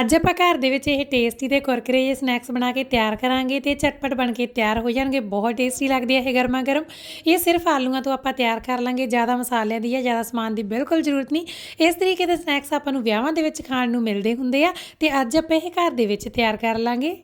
ਅੱਜ ਆਪਾਂ ਘਰ ਦੇ ਵਿੱਚ ਇਹ ਟੇਸਟੀ ਤੇ ਕੁਰਕਰੇ ਜਿਹੇ ਸਨੈਕਸ ਬਣਾ ਕੇ ਤਿਆਰ ਕਰਾਂਗੇ ਤੇ ਝਟਪਟ ਬਣ ਕੇ ਤਿਆਰ ਹੋ ਜਾਣਗੇ। ਬਹੁਤ ਟੇਸਟੀ ਲੱਗਦੇ ਆ ਇਹ ਗਰਮਾ ਗਰਮ ਇਹ ਸਿਰਫ ਆਲੂਆਂ ਤੋਂ ਆਪਾਂ ਤਿਆਰ ਕਰ ਲਾਂਗੇ। ਜ਼ਿਆਦਾ ਮਸਾਲਿਆਂ ਦੀ ਜਾਂ ਜ਼ਿਆਦਾ ਸਮਾਨ ਦੀ ਬਿਲਕੁਲ ਜ਼ਰੂਰਤ ਨਹੀਂ। ਇਸ ਤਰੀਕੇ ਦੇ ਸਨੈਕਸ ਆਪਾਂ ਨੂੰ ਵਿਆਹਾਂ ਦੇ ਵਿੱਚ ਖਾਣ ਨੂੰ ਮਿਲਦੇ ਹੁੰਦੇ ਆ ਤੇ ਅੱਜ ਆਪਾਂ ਇਹ ਘਰ ਦੇ ਵਿੱਚ ਤਿਆਰ ਕਰ ਲਾਂਗੇ।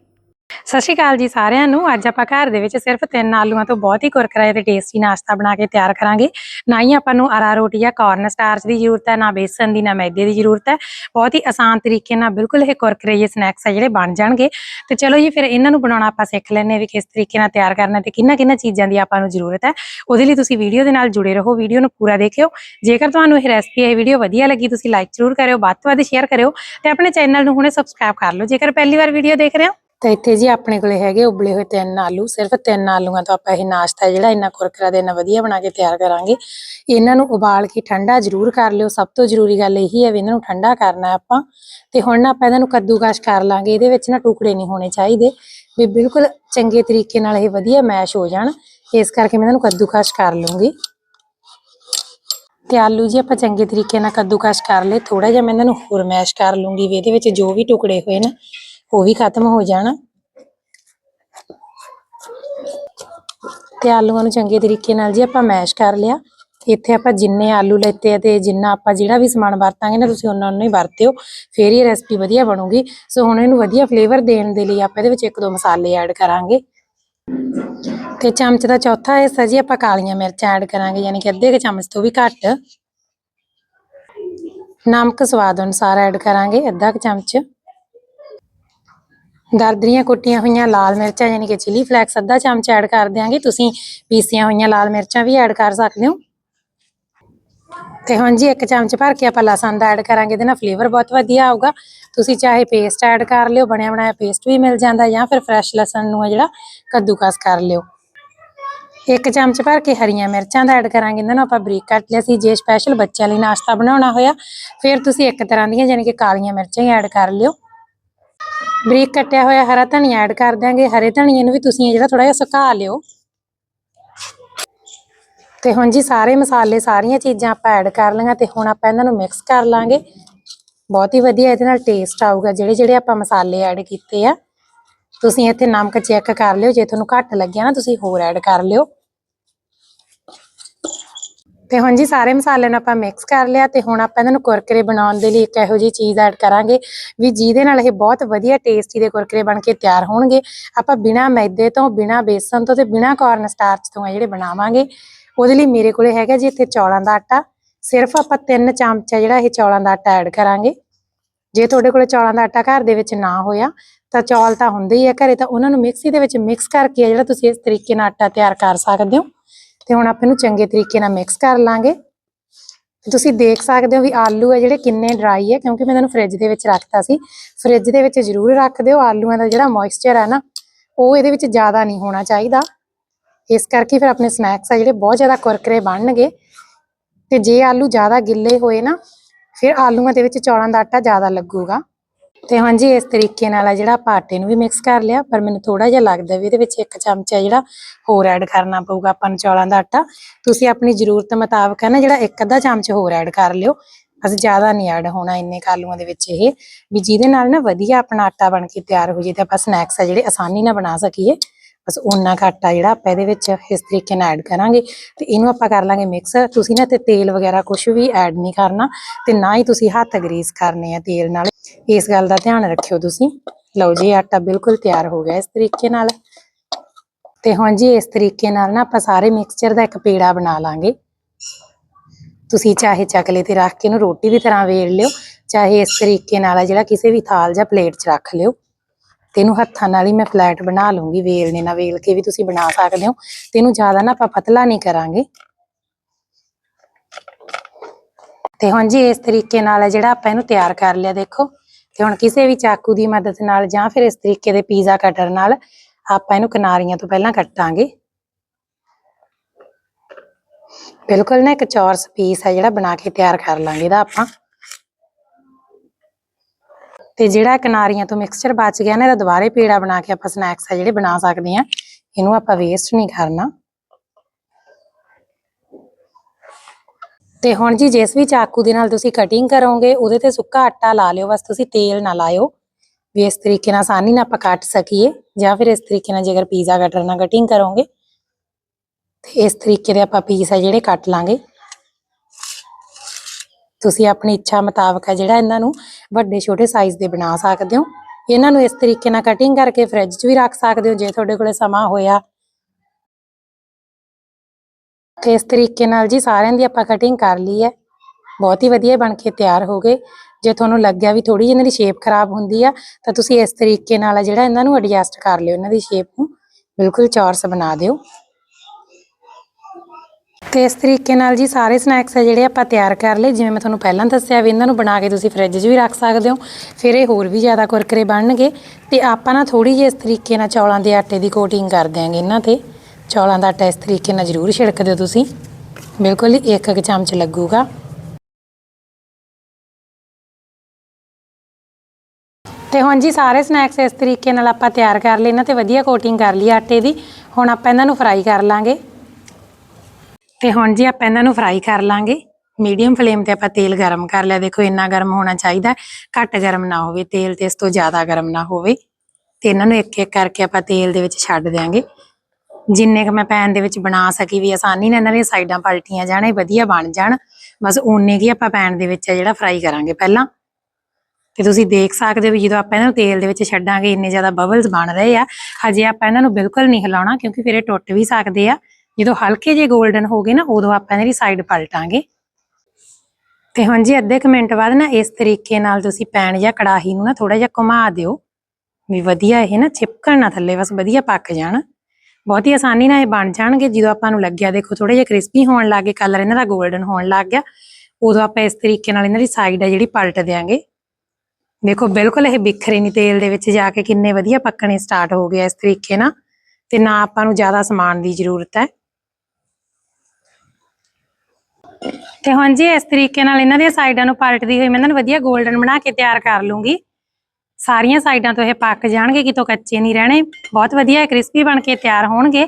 ਸਤਿ ਸ਼੍ਰੀ ਅਕਾਲ ਜੀ ਸਾਰਿਆਂ ਨੂੰ। ਅੱਜ ਆਪਾਂ ਘਰ ਦੇ ਵਿੱਚ ਸਿਰਫ ਤਿੰਨ ਆਲੂਆਂ ਤੋਂ ਬਹੁਤ ਹੀ ਕੁਰਕਰਾ ਤੇ ਟੇਸਟੀ ਨਾਸ਼ਤਾ ਬਣਾ ਕੇ ਤਿਆਰ ਕਰਾਂਗੇ। ਨਾ ਹੀ ਆਪਾਂ ਨੂੰ ਅਰਾ ਰੋਟੀ ਜਾਂ ਕਾਰਨ ਸਟਾਰਚ ਦੀ ਜ਼ਰੂਰਤ ਹੈ, ਨਾ ਬੇਸਨ ਦੀ, ਨਾ ਮੈਦੇ ਦੀ ਜ਼ਰੂਰਤ ਹੈ। ਬਹੁਤ ਹੀ ਆਸਾਨ ਤਰੀਕੇ ਨਾਲ ਬਿਲਕੁਲ ਇਹ ਕੁਰਕਰੇ ਜੇ ਸਨੈਕਸ ਆ ਜਿਹੜੇ ਬਣ ਜਾਣਗੇ। ਤੇ ਚਲੋ ਜੀ, ਫਿਰ ਇਹਨਾਂ ਨੂੰ ਬਣਾਉਣਾ ਆਪਾਂ ਸਿੱਖ ਲੈਣੇ ਵੀ ਕਿਸ ਤਰੀਕੇ ਨਾਲ ਤਿਆਰ ਕਰਨਾ ਤੇ ਕਿੰਨਾ ਕਿੰਨਾ ਚੀਜ਼ਾਂ ਦੀ ਆਪਾਂ ਨੂੰ ਜ਼ਰੂਰਤ ਹੈ। ਉਹਦੇ ਲਈ ਤੁਸੀਂ ਵੀਡੀਓ ਦੇ ਨਾਲ ਜੁੜੇ ਰਹੋ, ਵੀਡੀਓ ਨੂੰ ਪੂਰਾ ਦੇਖਿਓ। ਜੇਕਰ ਤੁਹਾਨੂੰ ਇਹ ਰੈਸਪੀ ਇਹ ਵੀਡੀਓ ਵਧੀਆ ਲੱਗੀ, ਤੁਸੀਂ ਲਾਈਕ ਜ਼ਰੂਰ ਕਰਿਓ, ਵੱਧ ਤੋਂ ਵੱਧ ਸ਼ੇਅਰ ਕਰਿਓ ਤੇ ਆਪਣੇ ਚੈਨਲ ਨੂੰ ਹੁਣੇ ਸਬਸਕ੍ਰਾਈਬ ਕਰ ਲਓ। ਜੇਕਰ ਪਹਿਲੀ ਵਾਰ ਵੀਡੀਓ ਦੇਖ ਰਹੇ ਹੋ ਤਾਂ ਇੱਥੇ ਜੀ ਆਪਣੇ ਕੋਲੇ ਹੈਗੇ ਉਬਲੇ ਹੋਏ ਤਿੰਨ ਆਲੂ, ਸਿਰਫ ਤਿੰਨ ਆਲੂਆਂ ਤੋਂ ਆਪਾਂ ਇਹ ਨਾਸ਼ਤਾ ਜਿਹੜਾ ਇੰਨਾ ਕੁਰਕਰਾ ਦੇ ਇੰਨਾ ਵਧੀਆ ਬਣਾ ਕੇ ਤਿਆਰ ਕਰਾਂਗੇ। ਇਹਨਾਂ ਨੂੰ ਉਬਾਲ ਕੇ ਠੰਡਾ ਜ਼ਰੂਰ ਕਰ ਲਿਓ। ਸਭ ਤੋਂ ਜ਼ਰੂਰੀ ਗੱਲ ਇਹੀ ਹੈ ਵੀ ਇਹਨਾਂ ਨੂੰ ਠੰਡਾ ਕਰਨਾ ਹੈ ਆਪਾਂ। ਤੇ ਹੁਣ ਨਾ ਆਪਾਂ ਇਹਨਾਂ ਨੂੰ ਕੱਦੂਕਸ਼ ਕਰ ਲਾਂਗੇ। ਇਹਦੇ ਵਿੱਚ ਨਾ ਟੁਕੜੇ ਨਹੀਂ ਹੋਣੇ ਚਾਹੀਦੇ। ਵੀ ਬਿਲਕੁਲ ਚੰਗੇ ਤਰੀਕੇ ਨਾਲ ਇਹ ਵਧੀਆ ਮੈਸ਼ ਹੋ ਜਾਣ। ਇਸ ਕਰਕੇ ਮੈਂ ਇਹਨਾਂ ਨੂੰ ਕੱਦੂਕਸ਼ ਕਰ ਲੂੰਗੀ। ਤੇ ਆਲੂ ਜੀ ਆਪਾਂ ਚੰਗੇ ਤਰੀਕੇ ਨਾਲ ਕੱਦੂਕਸ਼ ਕਰ ਲਏ। ਥੋੜਾ ਜਿਹਾ ਮੈਂ ਇਹਨਾਂ ਨੂੰ ਹੋਰ ਮੈਸ਼ ਕਰ ਲੂੰਗੀ ਵੀ ਇਹਦੇ ਵਿੱਚ ਜੋ ਵੀ ਟੁਕੜੇ ਹੋਏ ਨਾ। ਉਹ ਵੀ ਖਤਮ ਹੋ ਜਾਣ। ਤੇ ਆਲੂਆਂ ਨੂੰ ਚੰਗੇ ਤਰੀਕੇ ਨਾਲ ਜੀ ਆਪਾਂ ਮੈਸ਼ ਕਰ ਲਿਆ। ਇੱਥੇ ਆਪਾਂ ਜਿੰਨੇ ਆਲੂ ਲੈਤੇ ਆ ਤੇ ਜਿੰਨਾ ਆਪਾਂ ਜਿਹੜਾ ਵੀ ਸਮਾਨ ਵਰਤਾਂਗੇ ਨਾ, ਤੁਸੀਂ ਉਹਨਾਂ ਨੂੰ ਹੀ ਵਰਤਿਓ। ਫੇਰ ਇਹ ਰੈਸਪੀ ਵਧੀਆ ਬਣੂਗੀ। ਸੋ ਹੁਣ ਇਹਨੂੰ ਵਧੀਆ ਫਲੇਵਰ ਦੇਣ ਦੇ ਲਈ ਆਪਾਂ ਇਹਦੇ ਵਿੱਚ ਇੱਕ ਦੋ ਮਸਾਲੇ ਐਡ ਕਰਾਂਗੇ। ਤੇ ਚਮਚ ਦਾ ਚੌਥਾ ਹਿੱਸਾ ਜੀ ਆਪਾਂ ਕਾਲੀਆਂ ਮਿਰਚਾਂ ਐਡ ਕਰਾਂਗੇ, ਯਾਨੀ ਕਿ ਅੱਧੇ ਕ ਚਮਚ ਤੋਂ ਵੀ ਘੱਟ। ਨਮਕ ਸਵਾਦ ਅਨੁਸਾਰ ਐਡ ਕਰਾਂਗੇ, ਅੱਧਾ ਕੁ ਚਮਚ। ਦਰਦਰੀਆਂ ਕੁੱਟੀਆਂ ਹੋਈਆਂ, ਲਾਲ ਮਿਰਚਾਂ ਯਾਨੀ ਕਿ ਚਿਲੀ ਫਲੈਕਸ ਅੱਧਾ ਚਮਚ ਐਡ ਕਰ ਦਿਆਂਗੇ। ਤੁਸੀਂ ਪੀਸੀਆਂ ਹੋਈਆਂ ਲਾਲ ਮਿਰਚਾਂ ਵੀ ਐਡ ਕਰ ਸਕਦੇ ਹੋ। ਤੇ ਹੁਣ ਜੀ ਇੱਕ ਚਮਚ ਭਰ ਕੇ ਆਪਾਂ ਲਸਣ ਦਾ ਐਡ ਕਰਾਂਗੇ, ਇਹਦੇ ਨਾਲ ਫਲੇਵਰ ਬਹੁਤ ਵਧੀਆ ਆਊਗਾ। ਤੁਸੀਂ ਚਾਹੇ ਪੇਸਟ ਐਡ ਕਰ ਲਿਓ, ਬਣਿਆ ਬਣਾਇਆ ਪੇਸਟ ਵੀ ਮਿਲ ਜਾਂਦਾ, ਜਾਂ ਫਿਰ ਫਰੈਸ਼ ਲਸਣ ਨੂੰ ਆ ਜਿਹੜਾ ਕੱਦੂਕਸ ਕਰ ਲਿਓ। ਇੱਕ ਚਮਚ ਭਰ ਕੇ ਹਰੀਆਂ ਮਿਰਚਾਂ ਦਾ ਐਡ ਕਰਾਂਗੇ, ਇਹਨਾਂ ਨੂੰ ਆਪਾਂ ਬਰੀਕ ਕੱਟ ਲਿਆ ਸੀ, ਜੇ ਸਪੈਸ਼ਲ ਬੱਚਿਆਂ ਲਈ ਨਾਸ਼ਤਾ ਬਣਾਉਣਾ ਹੋਇਆ, ਫਿਰ ਤੁਸੀਂ ਇੱਕ ਤਰ੍ਹਾਂ ਦੀਆਂ ਯਾਨੀ ਕਿ ਕਾਲੀਆਂ ਮਿਰਚਾਂ ਹੀ ਐਡ ਕਰ ਲਿਓ। ਬਰੀਕ ਕੱਟਿਆ ਹੋਇਆ ਹਰਾ ਧਨੀਆ ਐਡ ਕਰ ਦਿਆਂਗੇ। ਹਰੇ ਧਨੀਏ ਨੂੰ ਵੀ ਤੁਸੀਂ ਇਹ ਜਿਹੜਾ ਥੋੜਾ ਜਿਹਾ ਸੁਕਾ ਲਿਓ। ਤੇ ਹੁਣ ਜੀ ਸਾਰੇ ਮਸਾਲੇ ਸਾਰੀਆਂ ਚੀਜ਼ਾਂ ਆਪਾਂ ਐਡ ਕਰ ਲਈਆਂ ਤੇ ਹੁਣ ਆਪਾਂ ਇਹਨਾਂ ਨੂੰ ਮਿਕਸ ਕਰ ਲਾਂਗੇ। ਬਹੁਤ ਹੀ ਵਧੀਆ ਇਹਦੇ ਨਾਲ ਟੇਸਟ ਆਊਗਾ, ਜਿਹੜੇ ਜਿਹੜੇ ਆਪਾਂ ਮਸਾਲੇ ਐਡ ਕੀਤੇ ਆ। ਤੁਸੀਂ ਇੱਥੇ ਨਮਕ ਚੈੱਕ ਕਰ ਲਿਓ, ਜੇ ਤੁਹਾਨੂੰ ਘੱਟ ਲੱਗਿਆ ਨਾ ਤੁਸੀਂ ਹੋਰ ਐਡ ਕਰ ਲਿਓ। ਤੇ ਹੁਣ ਜੀ ਸਾਰੇ ਮਸਾਲੇ ਨੂੰ ਆਪਾਂ ਮਿਕਸ ਕਰ ਲਿਆ ਤੇ ਹੁਣ ਆਪਾਂ ਇਹਨਾਂ ਨੂੰ ਕੁਰਕਰੇ ਬਣਾਉਣ ਦੇ ਲਈ ਇੱਕ ਇਹੋ ਜਿਹੀ ਚੀਜ਼ ਐਡ ਕਰਾਂਗੇ ਵੀ ਜਿਹਦੇ ਨਾਲ ਇਹ ਬਹੁਤ ਵਧੀਆ ਟੇਸਟੀ ਦੇ ਕੁਰਕਰੇ ਬਣ ਕੇ ਤਿਆਰ ਹੋਣਗੇ। ਆਪਾਂ ਬਿਨਾ ਮੈਦੇ ਤੋਂ, ਬਿਨਾ ਬੇਸਨ ਤੋਂ ਤੇ ਬਿਨਾ ਕਾਰਨ ਸਟਾਰਚ ਤੋਂ ਜਿਹੜੇ ਬਣਾਵਾਂਗੇ, ਉਹਦੇ ਲਈ ਮੇਰੇ ਕੋਲੇ ਹੈਗਾ ਜੀ ਇੱਥੇ ਚੌਲਾਂ ਦਾ ਆਟਾ। ਸਿਰਫ ਆਪਾਂ 3 ਚਮਚਾ ਜਿਹੜਾ ਇਹ ਚੌਲਾਂ ਦਾ ਆਟਾ ਐਡ ਕਰਾਂਗੇ। ਜੇ ਤੁਹਾਡੇ ਕੋਲੇ ਚੌਲਾਂ ਦਾ ਆਟਾ ਘਰ ਦੇ ਵਿੱਚ ਨਾ ਹੋਇਆ, ਤਾਂ ਚੌਲ ਤਾਂ ਹੁੰਦੇ ਹੀ ਆ ਘਰੇ, ਤਾਂ ਉਹਨਾਂ ਨੂੰ ਮਿਕਸੀ ਦੇ ਵਿੱਚ ਮਿਕਸ ਕਰਕੇ ਜਿਹੜਾ ਤੁਸੀਂ ਇਸ ਤਰੀਕੇ ਨਾਲ ਆਟਾ ਤਿਆਰ ਕਰ ਸਕਦੇ ਹੋ। ਤੇ ਹੁਣ ਆਪਾਂ ਇਹਨੂੰ ਚੰਗੇ ਤਰੀਕੇ ਨਾਲ ਮਿਕਸ ਕਰ ਲਾਂਗੇ। ਤੁਸੀਂ ਦੇਖ ਸਕਦੇ ਹੋ ਵੀ ਆਲੂ ਆ ਜਿਹੜੇ ਕਿੰਨੇ ਡਰਾਈ ਹੈ ਕਿਉਂਕਿ ਮੈਂ ਇਹਨਾਂ ਨੂੰ ਫ੍ਰਿਜ ਦੇ ਵਿੱਚ ਰੱਖਤਾ ਸੀ। ਫ੍ਰਿਜ ਦੇ ਵਿੱਚ ਜ਼ਰੂਰ ਰੱਖ ਦਿਓ, ਆਲੂਆਂ ਦਾ ਜਿਹੜਾ ਮੋਇਸਚਰ ਹੈ ਨਾ, ਉਹ ਇਹਦੇ ਵਿੱਚ ਜ਼ਿਆਦਾ ਨਹੀਂ ਹੋਣਾ ਚਾਹੀਦਾ। ਇਸ ਕਰਕੇ ਫਿਰ ਆਪਣੇ ਸਨੈਕਸ ਆ ਜਿਹੜੇ ਬਹੁਤ ਜ਼ਿਆਦਾ ਕੁਰਕਰੇ ਬਣਨਗੇ। ਤੇ ਜੇ ਆਲੂ ਜ਼ਿਆਦਾ ਗਿੱਲੇ ਹੋਏ ਨਾ, ਫਿਰ ਆਲੂਆਂ ਦੇ ਵਿੱਚ ਚੌਲਾਂ ਦਾ ਆਟਾ ਜ਼ਿਆਦਾ ਲੱਗੂਗਾ। ਤੇ ਹਾਂਜੀ, ਇਸ ਤਰੀਕੇ ਨਾਲ ਆ ਜਿਹੜਾ ਆਪਾਂ ਆਟੇ ਨੂੰ ਵੀ ਮਿਕਸ ਕਰ ਲਿਆ, ਪਰ ਮੈਨੂੰ ਥੋੜਾ ਜਿਹਾ ਲੱਗਦਾ ਵੀ ਇਹਦੇ ਵਿੱਚ ਇੱਕ ਚਮਚਾ ਜਿਹੜਾ ਹੋਰ ਐਡ ਕਰਨਾ ਪਊਗਾ ਆਪਾਂ ਨੂੰ ਚੌਲਾਂ ਦਾ ਆਟਾ। ਤੁਸੀਂ ਆਪਣੀ ਜ਼ਰੂਰਤ ਮੁਤਾਬਕ ਹੈ ਨਾ ਜਿਹੜਾ ਇੱਕ ਅੱਧਾ ਚਮਚ ਹੋਰ ਐਡ ਕਰ ਲਿਓ। ਬਸ ਜ਼ਿਆਦਾ ਨਹੀਂ ਐਡ ਹੋਣਾ ਇੰਨੇ ਕਾਲੂਆਂ ਦੇ ਵਿੱਚ ਇਹ, ਵੀ ਜਿਹਦੇ ਨਾਲ ਨਾ ਵਧੀਆ ਆਪਣਾ ਆਟਾ ਬਣ ਕੇ ਤਿਆਰ ਹੋ ਜੇ ਤੇ ਆਪਾਂ ਸਨੈਕਸ ਆ ਜਿਹੜੇ ਆਸਾਨੀ ਨਾਲ ਬਣਾ ਸਕੀਏ। ਬਸ ਉਹਨਾਂ ਕੁ ਆਟਾ ਜਿਹੜਾ ਆਪਾਂ ਇਹਦੇ ਵਿੱਚ ਇਸ ਤਰੀਕੇ ਨਾਲ ਐਡ ਕਰਾਂਗੇ ਤੇ ਇਹਨੂੰ ਆਪਾਂ ਕਰ ਲਾਂਗੇ ਮਿਕਸ ਤੁਸੀਂ ਨਾ ਤੇ ਤੇਲ ਵਗੈਰਾ ਕੁਝ ਵੀ ਐਡ ਨਹੀਂ ਕਰਨਾ ਤੇ ਨਾ ਹੀ ਤੁਸੀਂ ਹੱਥ ਗਰੀਸ ਕਰਨੇ ਆ ਤੇਲ ਨਾਲ। ਇਸ ਗੱਲ ਦਾ ਧਿਆਨ ਰੱਖਿਓ ਤੁਸੀਂ। ਲਓ ਜੀ, ਆਟਾ ਬਿਲਕੁਲ ਤਿਆਰ ਹੋ ਗਿਆ ਇਸ ਤਰੀਕੇ ਨਾਲ। ਤੇ ਹੁਣ ਜੀ ਇਸ ਤਰੀਕੇ ਨਾਲ ਨਾ ਆਪਾਂ ਸਾਰੇ ਮਿਕਸਚਰ ਦਾ ਇੱਕ ਪੇੜਾ ਬਣਾ ਲਾਂਗੇ। ਤੁਸੀਂ ਚਾਹੇ ਚਕਲੇ ਤੇ ਰੱਖ ਕੇ ਇਹਨੂੰ ਰੋਟੀ ਦੀ ਤਰ੍ਹਾਂ ਵੇਲ ਲਿਓ, ਚਾਹੇ ਇਸ ਤਰੀਕੇ ਨਾਲ ਆ ਜਿਹੜਾ ਕਿਸੇ ਵੀ ਥਾਲ ਜਾਂ ਪਲੇਟ 'ਚ ਰੱਖ ਲਿਓ। ਤੇ ਇਹਨੂੰ ਹੱਥਾਂ ਨਾਲ ਹੀ ਮੈਂ ਫਲੈਟ ਬਣਾ ਲੂੰਗੀ ਵੇਲਣੇ ਨਾਲ ਵੇਲ ਕੇ ਵੀ ਤੁਸੀਂ ਬਣਾ ਸਕਦੇ ਹੋ। ਤੇ ਇਹਨੂੰ ਜ਼ਿਆਦਾ ਨਾ ਆਪਾਂ ਪਤਲਾ ਨਹੀਂ ਕਰਾਂਗੇ। ਤੇ ਹੁਣ ਜੀ ਇਸ ਤਰੀਕੇ ਨਾਲ ਜਿਹੜਾ ਆਪਾਂ ਇਹਨੂੰ ਤਿਆਰ ਕਰ ਲਿਆ, ਦੇਖੋ। ਤੇ ਹੁਣ ਕਿਸੇ ਵੀ ਚਾਕੂ ਦੀ ਮਦਦ ਨਾਲ ਜਾਂ ਫਿਰ ਇਸ ਤਰੀਕੇ ਦੇ ਪੀਜ਼ਾ ਕਟਰ ਨਾਲ ਆਪਾਂ ਇਹਨੂੰ ਕਿਨਾਰੀਆਂ ਤੋਂ ਪਹਿਲਾਂ ਕੱਟਾਂਗੇ। ਬਿਲਕੁਲ ਨਾ ਇੱਕ ਚੌਰਸ ਪੀਸ ਹੈ ਜਿਹੜਾ ਬਣਾ ਕੇ ਤਿਆਰ ਕਰ ਲਾਂਗੇ ਇਹਦਾ ਆਪਾਂ। ਤੇ ਜਿਹੜਾ ਕਿਨਾਰੀਆਂ ਤੋਂ ਮਿਕਸਚਰ ਬਚ ਗਿਆ ਨਾ, ਇਹਦਾ ਦੁਬਾਰੇ ਪੇੜਾ ਬਣਾ ਕੇ ਆਪਾਂ ਸਨੈਕਸ ਆ ਜਿਹੜੇ ਬਣਾ ਸਕਦੇ ਆ ਇਹਨੂੰ ਆਪਾਂ ਵੇਸਟ ਨਹੀਂ ਕਰਨਾ। ਤੇ ਹੁਣ ਜੀ ਜਿਸ ਵੀ ਚਾਕੂ ਦੇ ਨਾਲ ਤੁਸੀਂ ਕਟਿੰਗ ਕਰੋਗੇ, ਉਹਦੇ ਤੇ ਸੁੱਕਾ ਆਟਾ ਲਾ ਲਿਓ, ਬਸ ਤੁਸੀਂ ਤੇਲ ਨਾ ਲਾਇਓ। ਵੀ ਇਸ ਤਰੀਕੇ ਨਾਲ ਆਸਾਨੀ ਨਾਲ ਆਪਾਂ ਕੱਟ ਸਕੀਏ, ਜਾਂ ਫਿਰ ਇਸ ਤਰੀਕੇ ਨਾਲ ਜੇਕਰ ਪੀਜ਼ਾ ਕਟਰ ਨਾਲ ਕਟਿੰਗ ਕਰੋਗੇ, ਤੇ ਇਸ ਤਰੀਕੇ ਦੇ ਆਪਾਂ ਪੀਸ ਆ ਜਿਹੜੇ ਕੱਟ ਲਾਂਗੇ। ਤੁਸੀਂ ਆਪਣੀ ਇੱਛਾ ਮੁਤਾਬਕ ਹੈ ਜਿਹੜਾ ਇਹਨਾਂ ਨੂੰ ਵੱਡੇ ਛੋਟੇ ਸਾਈਜ਼ ਦੇ ਬਣਾ ਸਕਦੇ ਹੋ। ਇਹਨਾਂ ਨੂੰ ਇਸ ਤਰੀਕੇ ਨਾਲ ਕਟਿੰਗ ਕਰਕੇ ਫ੍ਰਿਜ 'ਚ ਵੀ ਰੱਖ ਸਕਦੇ ਹੋ, ਜੇ ਤੁਹਾਡੇ ਕੋਲੇ ਸਮਾਂ ਹੋਇਆ ਇਸ ਤਰੀਕੇ ਨਾਲ ਜੀ ਸਾਰਿਆਂ ਦੀ ਆਪਾਂ ਕਟਿੰਗ ਕਰ ਲਈ ਹੈ। ਬਹੁਤ ਹੀ ਵਧੀਆ ਬਣ ਕੇ ਤਿਆਰ ਹੋ ਗਏ। ਜੇ ਤੁਹਾਨੂੰ ਲੱਗਿਆ ਵੀ ਥੋੜੀ ਜਿਹੀ ਇਹਨਾਂ ਦੀ ਸ਼ੇਪ ਖਰਾਬ ਹੁੰਦੀ ਆ, ਤਾਂ ਤੁਸੀਂ ਇਸ ਤਰੀਕੇ ਨਾਲ ਜਿਹੜਾ ਇਹਨਾਂ ਨੂੰ ਐਡਜਸਟ ਕਰ ਲਿਓ ਇਹਨਾਂ ਦੀ ਸ਼ੇਪ ਨੂੰ। ਬਿਲਕੁਲ ਚੌਰਸ ਬਣਾ ਦਿਓ। ਤੇ ਇਸ ਤਰੀਕੇ ਨਾਲ ਜੀ ਸਾਰੇ ਸਨੈਕਸ ਆ ਜਿਹੜੇ ਆਪਾਂ ਤਿਆਰ ਕਰ ਲਏ। ਜਿਵੇਂ ਮੈਂ ਤੁਹਾਨੂੰ ਪਹਿਲਾਂ ਦੱਸਿਆ ਵੀ ਇਹਨਾਂ ਨੂੰ ਬਣਾ ਕੇ ਤੁਸੀਂ ਫ੍ਰਿਜ 'ਚ ਵੀ ਰੱਖ ਸਕਦੇ ਹੋ। ਫਿਰ ਇਹ ਹੋਰ ਵੀ ਜ਼ਿਆਦਾ ਕੁਰਕਰੇ ਬਣਨਗੇ। ਤੇ ਆਪਾਂ ਨਾ ਥੋੜੀ ਜਿਹੀ ਇਸ ਤਰੀਕੇ ਨਾਲ ਚੌਲਾਂ ਦੇ ਆਟੇ ਦੀ ਕੋਟਿੰਗ ਕਰ ਦਿਆਂਗੇ ਇਹਨਾਂ ਤੇ। ਚੌਲਾਂ ਦਾ ਆਟਾ ਇਸ ਤਰੀਕੇ ਨਾਲ ਜ਼ਰੂਰ ਛਿੜਕ ਦਿਓ ਤੁਸੀਂ। ਬਿਲਕੁਲ ਹੀ ਇੱਕ ਇੱਕ ਚਮਚ ਲੱਗੂਗਾ। ਤੇ ਹੁਣ ਜੀ ਸਾਰੇ ਸਨੈਕਸ ਇਸ ਤਰੀਕੇ ਨਾਲ ਆਪਾਂ ਤਿਆਰ ਕਰ ਲਏ ਇਹਨਾਂ ਤੇ ਵਧੀਆ ਕੋਟਿੰਗ ਕਰ ਲਈ ਆਟੇ ਦੀ। ਹੁਣ ਆਪਾਂ ਇਹਨਾਂ ਨੂੰ ਫਰਾਈ ਕਰ ਲਾਂਗੇ। ਤੇ ਹੁਣ ਜੀ ਆਪਾਂ ਇਹਨਾਂ ਨੂੰ ਫਰਾਈ ਕਰ ਲਾਂਗੇ। ਮੀਡੀਅਮ ਫਲੇਮ ਤੇ ਆਪਾਂ ਤੇਲ ਗਰਮ ਕਰ ਲਿਆ। ਦੇਖੋ ਇੰਨਾ ਗਰਮ ਹੋਣਾ ਚਾਹੀਦਾ। ਘੱਟ ਗਰਮ ਨਾ ਹੋਵੇ ਤੇਲ ਤੇ ਇਸ ਤੋਂ ਜ਼ਿਆਦਾ ਗਰਮ ਨਾ ਹੋਵੇ। ਤੇ ਇਹਨਾਂ ਨੂੰ ਇੱਕ ਇੱਕ ਕਰਕੇ ਆਪਾਂ ਤੇਲ ਦੇ ਵਿੱਚ ਛੱਡ ਦਿਆਂਗੇ। ਜਿੰਨੇ ਕ ਮੈਂ ਪੈਨ ਦੇ ਵਿੱਚ ਬਣਾ ਸਕੀ ਵੀ ਆਸਾਨੀ ਨਾਲ ਇਹਨਾਂ ਦੀਆਂ ਸਾਈਡਾਂ ਪਲਟੀਆਂ ਜਾਣ, ਇਹ ਵਧੀਆ ਬਣ ਜਾਣ। ਬਸ ਓਨੇ ਕੀ ਆਪਾਂ ਪੈਨ ਦੇ ਵਿੱਚ ਜਿਹੜਾ ਫਰਾਈ ਕਰਾਂਗੇ ਪਹਿਲਾਂ। ਤੇ ਤੁਸੀਂ ਦੇਖ ਸਕਦੇ ਹੋ ਵੀ ਜਦੋਂ ਆਪਾਂ ਇਹਨਾਂ ਨੂੰ ਤੇਲ ਦੇ ਵਿੱਚ ਛੱਡਾਂਗੇ, ਇੰਨੇ ਜ਼ਿਆਦਾ ਬਬਲਸ ਬਣ ਰਹੇ ਆ। ਹਜੇ ਆਪਾਂ ਇਹਨਾਂ ਨੂੰ ਬਿਲਕੁਲ ਨਹੀਂ ਹਿਲਾਉਣਾ, ਕਿਉਂਕਿ ਫਿਰ ਇਹ ਟੁੱਟ ਵੀ ਸਕਦੇ ਆ। ਜਦੋਂ ਹਲਕੇ ਜਿਹੇ 골ਡਨ ਹੋ ਗਏ ਨਾ, ਉਦੋਂ ਆਪਾਂ ਇਹਨਾਂ ਦੀ ਸਾਈਡ ਪਲਟਾਂਗੇ। ਤੇ ਹੁਣ ਜੀ ਅੱਧੇ ਕੁ ਮਿੰਟ ਬਾਅਦ ਨਾ, ਇਸ ਤਰੀਕੇ ਨਾਲ ਤੁਸੀਂ ਪੈਨ ਜਾਂ ਕੜਾਹੀ ਨੂੰ ਨਾ ਥੋੜਾ ਜਿਹਾ ਘੁਮਾ ਦਿਓ। ਵੀ ਵਧੀਆ ਇਹ ਨਾ ਚਿਪਕਣ ਨਾ ਥੱਲੇ, ਬਸ ਵਧੀਆ ਪੱਕ ਜਾਣ। ਬਹੁਤ ਹੀ ਆਸਾਨੀ ਨਾਲ ਇਹ ਬਣ ਜਾਣਗੇ। ਜਦੋਂ ਆਪਾਂ ਨੂੰ ਲੱਗਿਆ, ਦੇਖੋ ਥੋੜੇ ਜਿਹਾ ਕ੍ਰਿਸਪੀ ਹੋਣ ਲੱਗੇ ਕਲਰ ਇਹਨਾਂ ਦਾ 골ਡਨ ਹੋਣ ਲੱਗ ਗਿਆ। ਉਦੋਂ ਆਪਾਂ ਇਸ ਤਰੀਕੇ ਨਾਲ ਇਹਨਾਂ ਦੀ ਸਾਈਡ ਹੈ ਜਿਹੜੀ ਪਲਟ ਦਿਆਂਗੇ। ਦੇਖੋ, ਬਿਲਕੁਲ ਇਹ ਬਿਖਰੇ ਨਹੀਂ ਤੇਲ ਦੇ ਵਿੱਚ ਜਾ ਕੇ ਕਿੰਨੇ ਵਧੀਆ ਪੱਕਣੇ ਸਟਾਰਟ ਹੋ ਗਏ ਇਸ ਤਰੀਕੇ ਨਾਲ। ਤੇ ਨਾ ਆਪਾਂ ਨੂੰ ਜ਼ਿਆਦਾ ਸਮਾਨ ਦੀ ਜ਼ਰੂਰਤ ਹੈ। ਤੇ ਹੁਣ ਜੀ ਇਸ ਤਰੀਕੇ ਨਾਲ ਇਹਨਾਂ ਦੀਆਂ ਸਾਈਡਾਂ ਨੂੰ ਪਲਟਦੀ ਹੋਈ ਮੈਂ ਇਹਨਾਂ ਨੂੰ ਵਧੀਆ 골ਡਨ ਬਣਾ ਕੇ ਤਿਆਰ ਕਰ ਲੂੰਗੀ। ਸਾਰੀਆਂ ਸਾਈਡਾਂ ਤੋਂ ਇਹ ਪੱਕ ਜਾਣਗੇ, ਕਿਤੋਂ ਕੱਚੇ ਨਹੀਂ ਰਹਿਣੇ। ਬਹੁਤ ਵਧੀਆ ਕ੍ਰਿਸਪੀ ਬਣ ਕੇ ਤਿਆਰ ਹੋਣਗੇ।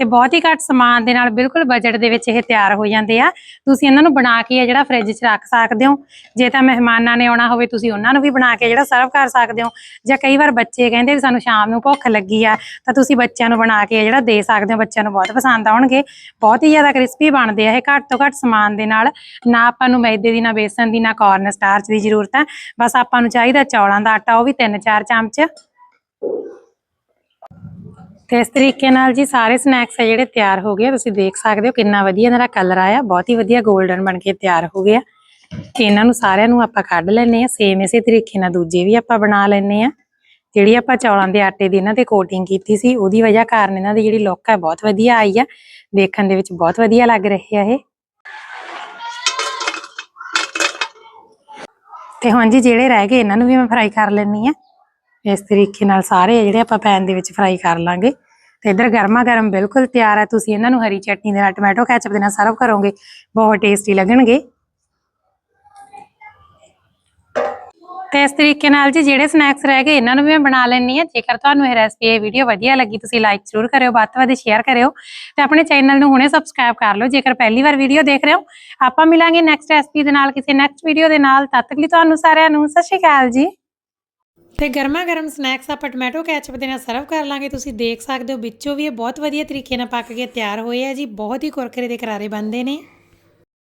ਤੇ ਬਹੁਤ ਹੀ ਘੱਟ ਸਮਾਨ ਦੇ ਨਾਲ ਬਿਲਕੁਲ ਬਜਟ ਦੇ ਵਿੱਚ ਇਹ ਤਿਆਰ ਹੋ ਜਾਂਦੇ ਆ। ਤੁਸੀਂ ਇਹਨਾਂ ਨੂੰ ਬਣਾ ਕੇ ਜਿਹੜਾ ਫ੍ਰਿਜ 'ਚ ਰੱਖ ਸਕਦੇ ਹੋ। ਜੇ ਤਾਂ ਮਹਿਮਾਨਾਂ ਨੇ ਆਉਣਾ ਹੋਵੇ, ਤੁਸੀਂ ਉਹਨਾਂ ਨੂੰ ਵੀ ਬਣਾ ਕੇ ਜਿਹੜਾ ਸਰਵ ਕਰ ਸਕਦੇ ਹੋ। ਜਾਂ ਕਈ ਵਾਰ ਬੱਚੇ ਕਹਿੰਦੇ ਵੀ ਸਾਨੂੰ ਸ਼ਾਮ ਨੂੰ ਭੁੱਖ ਲੱਗੀ ਆ, ਤਾਂ ਤੁਸੀਂ ਬੱਚਿਆਂ ਨੂੰ ਬਣਾ ਕੇ ਜਿਹੜਾ ਦੇ ਸਕਦੇ ਹੋ। ਬੱਚਿਆਂ ਨੂੰ ਬਹੁਤ ਪਸੰਦ ਆਉਣਗੇ। ਬਹੁਤ ਹੀ ਜ਼ਿਆਦਾ ਕ੍ਰਿਸਪੀ ਬਣਦੇ ਆ ਇਹ ਘੱਟ ਤੋਂ ਘੱਟ ਸਮਾਨ ਦੇ ਨਾਲ। ਨਾ ਆਪਾਂ ਨੂੰ ਮੈਦੇ ਦੀ, ਨਾ ਬੇਸਨ ਦੀ, ਨਾ ਕਾਰਨ ਸਟਾਰਚ ਦੀ ਜ਼ਰੂਰਤ ਹੈ ਬਸ ਆਪਾਂ ਨੂੰ ਚਾਹੀਦਾ ਚੌਲਾਂ ਦਾ ਆਟਾ, ਉਹ ਵੀ 3-4 ਚਮਚ। ਤੇ ਇਸ ਤਰੀਕੇ ਨਾਲ ਜੀ ਸਾਰੇ ਸਨੈਕਸ ਆ ਜਿਹੜੇ ਤਿਆਰ ਹੋ ਗਏ ਆ। ਤੁਸੀਂ ਦੇਖ ਸਕਦੇ ਹੋ ਕਿੰਨਾ ਵਧੀਆ ਇਹਨਾਂ ਦਾ ਕਲਰ ਆਇਆ, ਬਹੁਤ ਹੀ ਵਧੀਆ 골ਡਨ ਬਣ ਕੇ ਤਿਆਰ ਹੋ ਗਿਆ ਤੇ ਇਹਨਾਂ ਨੂੰ ਸਾਰਿਆਂ ਨੂੰ ਆਪਾਂ ਕੱਢ ਲੈਨੇ ਆ ਸੇਮ ਇਸੇ ਤਰੀਕੇ ਨਾਲ ਦੂਜੇ ਵੀ ਆਪਾਂ ਬਣਾ ਲੈਨੇ ਆ ਜਿਹੜੀ ਆਪਾਂ ਚੌਲਾਂ ਦੇ ਆਟੇ ਦੀ ਇਹਨਾਂ ਤੇ ਕੋਟਿੰਗ ਕੀਤੀ ਸੀ, ਉਹਦੀ ਵਜ੍ਹਾ ਕਾਰਨ ਇਹਨਾਂ ਦੀ ਜਿਹੜੀ ਲੁੱਕ ਹੈ ਬਹੁਤ ਵਧੀਆ ਆਈ ਆ। ਦੇਖਣ ਦੇ ਵਿੱਚ ਬਹੁਤ ਵਧੀਆ ਲੱਗ ਰਹੇ ਆ ਇਹ। ਤੇ ਹੁਣ ਜੀ ਜਿਹੜੇ ਰਹਿ ਗਏ, ਇਹਨਾਂ ਨੂੰ ਵੀ ਮੈਂ ਫਰਾਈ ਕਰ ਲੈਣੀ ਆ ਇਸ ਤਰੀਕੇ ਨਾਲ ਸਾਰੇ ਜਿਹੜੇ ਆਪਾਂ ਪੈਨ ਦੇ ਵਿੱਚ ਫਰਾਈ ਕਰ ਲਾਂਗੇ। ਤੇ ਇਧਰ ਗਰਮਾ ਗਰਮ ਬਿਲਕੁਲ ਤਿਆਰ ਹੈ ਤੁਸੀਂ ਇਹਨਾਂ ਨੂੰ ਹਰੀ ਚਟਨੀ ਦੇ ਨਾਲ ਟੋਮੈਟੋ ਕੈਚਅਪ ਦੇ ਨਾਲ ਸਰਵ ਕਰੋਗੇ, ਬਹੁਤ ਟੇਸਟੀ ਲੱਗਣਗੇ। ਤੇ ਇਸ ਤਰੀਕੇ ਨਾਲ ਜੀ ਜਿਹੜੇ ਸਨੈਕਸ ਰਹਿ ਗਏ, ਇਹਨਾਂ ਨੂੰ ਵੀ ਮੈਂ ਬਣਾ ਲੈਣੀ ਆ ਜੇਕਰ ਤੁਹਾਨੂੰ ਇਹ ਰੈਸਪੀ ਇਹ ਵੀਡੀਓ ਵਧੀਆ ਲੱਗੀ, ਤੁਸੀਂ ਲਾਈਕ ਜ਼ਰੂਰ ਕਰਿਓ, ਵੱਧ ਤੋਂ ਵੱਧ ਸ਼ੇਅਰ ਕਰਿਓ। ਤੇ ਆਪਣੇ ਚੈਨਲ ਨੂੰ ਹੁਣੇ ਸਬਸਕ੍ਰਾਈਬ ਕਰ ਲਓ, ਜੇਕਰ ਪਹਿਲੀ ਵਾਰ ਵੀਡੀਓ ਦੇਖ ਰਹੇ ਹੋ। ਆਪਾਂ ਮਿਲਾਂਗੇ ਨੈਕਸਟ ਰੈਸਪੀ ਦੇ ਨਾਲ, ਕਿਸੇ ਨੈਕਸਟ ਵੀਡੀਓ ਦੇ ਨਾਲ। ਤਦ ਤੱਕ ਲਈ ਤੁਹਾਨੂੰ ਸਾਰਿਆਂ ਨੂੰ ਸਤਿ ਸ਼੍ਰੀ ਅਕਾਲ ਜੀ। ਤੇ ਗਰਮਾ ਗਰਮ ਸਨੈਕਸ ਆਪਾਂ ਟੋਮੈਟੋ ਕੈਚਅਪ ਦੇ ਨਾਲ ਸਰਵ ਕਰ ਲਾਂਗੇ। ਤੁਸੀਂ ਦੇਖ ਸਕਦੇ ਹੋ, ਵਿੱਚੋਂ ਵੀ ਇਹ ਬਹੁਤ ਵਧੀਆ ਤਰੀਕੇ ਨਾਲ ਪੱਕ ਕੇ ਤਿਆਰ ਹੋਏ ਆ ਜੀ। ਬਹੁਤ ਹੀ ਕੁਰਕਰੇ ਦੇ ਕਰਾਰੇ ਬਣਦੇ ਨੇ।